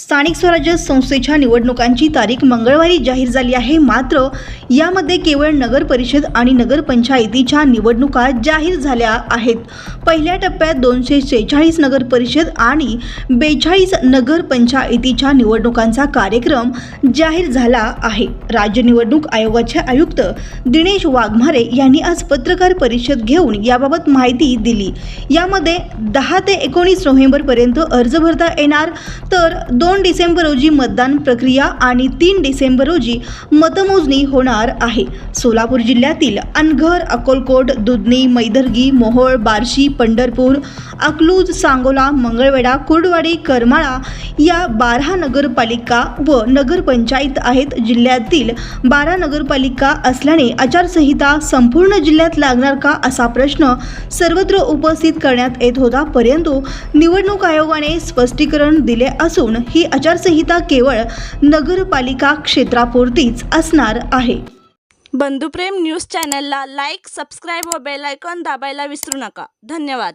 स्थानिक स्वराज्य संस्थेच्या निवडणुकांची तारीख मंगळवारी जाहीर झाली आहे. मात्र यामध्ये केवळ नगर परिषद आणि नगरपंचायतीच्या निवडणुका जाहीर झाल्या आहेत. पहिल्या टप्प्यात दोनशे शेहेचाळीस नगरपरिषद आणि बेचाळीस नगरपंचायतीच्या निवडणुकांचा कार्यक्रम जाहीर झाला आहे. राज्य निवडणूक आयोगाचे आयुक्त दिनेश वाघमारे यांनी आज पत्रकार परिषद घेऊन याबाबत माहिती दिली. यामध्ये दहा ते एकोणीस नोव्हेंबरपर्यंत अर्ज भरता येणार तर दोन डिसेंबर रोजी मतदान प्रक्रिया आणि तीन डिसेंबर रोजी मतमोजणी होणार आहे. सोलापूर जिल्ह्यातील अनघर अकोलकोट दुधनी मैदर्गी मोहोळ बार्शी पंढरपूर अकलूज सांगोला मंगळवेढा कुर्डवाडी करमाळा या बारा नगरपालिका व नगरपंचायत आहेत. जिल्ह्यातील बारा नगरपालिका असल्याने आचारसंहिता संपूर्ण जिल्ह्यात लागणार का असा प्रश्न सर्वत्र उपस्थित करण्यात येत होता. परंतु निवडणूक आयोगाने स्पष्टीकरण दिले असून ही आचारसंहिता केवळ नगरपालिका क्षेत्रापुरतीच असणार आहे. बंधुप्रेम न्यूज चॅनलला लाईक सबस्क्राईब व बेलायकॉन दाबायला विसरू नका. धन्यवाद.